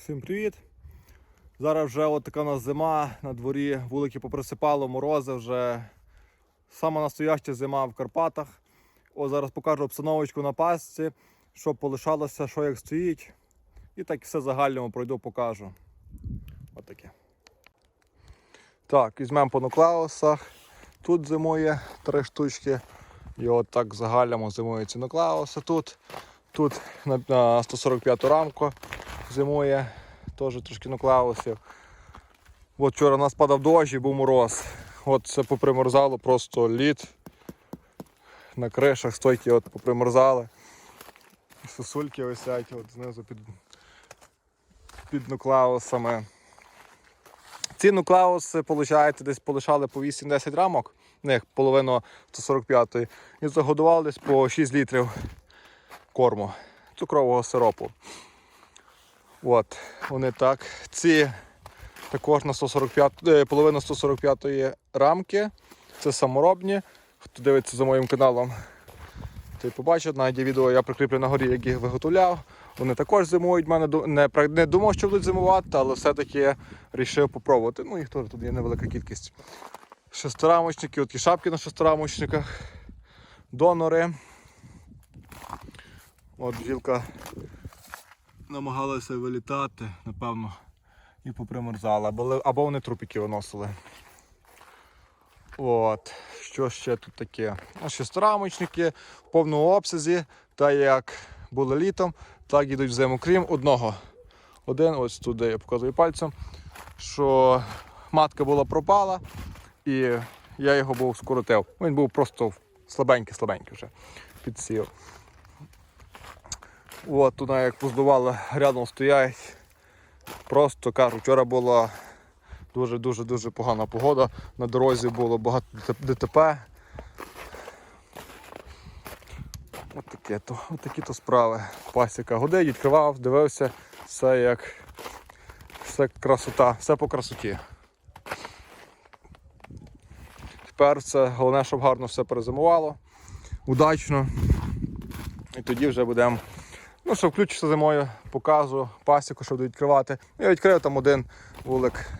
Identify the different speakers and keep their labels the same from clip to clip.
Speaker 1: Всім привіт! Зараз вже от така у нас зима на дворі, вулики поприсипало, морози вже сама настояща зима в Карпатах. О, зараз покажу обстановочку на пасці, що полишалося, що як стоїть. І так все загальному пройду, покажу. От таке. Так, візьмемо по нуклеусах. Тут зимує три штучки. І от так загальному зимують ці нуклеуси тут. Тут на 145 рамку зимує теж трошки нуклеусів. От вчора у нас падав дощ і був мороз. От це попримерзало, просто лід. На кришах стойки от попримерзали. Сосульки висять от знизу під, під нуклеусами. Ці нуклеуси, виходить, десь полишали по 8-10 рамок, них половину 145-ї, і загодували десь по 6 літрів корму цукрового сиропу. От, вони так. Ці також на 145, е, половину 145-ї рамки. Це саморобні. Хто дивиться за моїм каналом, той побачить, навіть відео я прикріплю на горі, як їх виготовляв. Вони також зимують. Мене не, не думав, що будуть зимувати, але все-таки вирішив попробувати. Ну, їх теж тут є невелика кількість. Шестирамочники, от ті шапки на шестирамочниках, донори. От бджілка намагалася вилітати, напевно, і попримерзала, або, або вони трупики виносили. От, що ще тут таке? Ну, Шестирамочники в повному обсязі, так як були літом, так йдуть в крім одного. Один, ось тут, де я показую пальцем, що матка була пропала, і я його був скоротив. Він був просто слабенький-слабенький вже підсів. От туди як поздували, рядом стоять. Просто кажу, вчора була дуже-дуже дуже погана погода. На дорозі було багато ДТП. От таке то, от такі то справи. Пасіка годин, відкривав, дивився, все як все красота, все по красоті. Тепер це головне, щоб гарно все перезимувало, удачно. І тоді вже будемо Ну що, включишся зимою, показу, пасіку, що буду відкривати. Я відкрив там один вулик,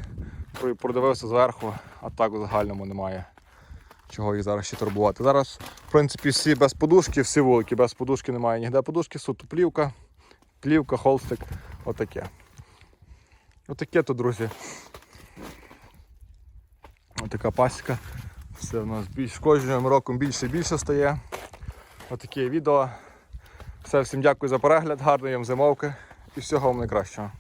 Speaker 1: продивився зверху, а так в загальному немає чого їх зараз ще турбувати. Зараз, в принципі, всі без подушки, всі вулики без подушки немає ніде подушки, суто плівка, плівка, холстик, отаке. Отаке то, друзі. Отака пасіка. Все в нас більш кожним роком більше і більше стає. Отаке відео. Все, всім дякую за перегляд, гарної вам зимовки і всього вам найкращого.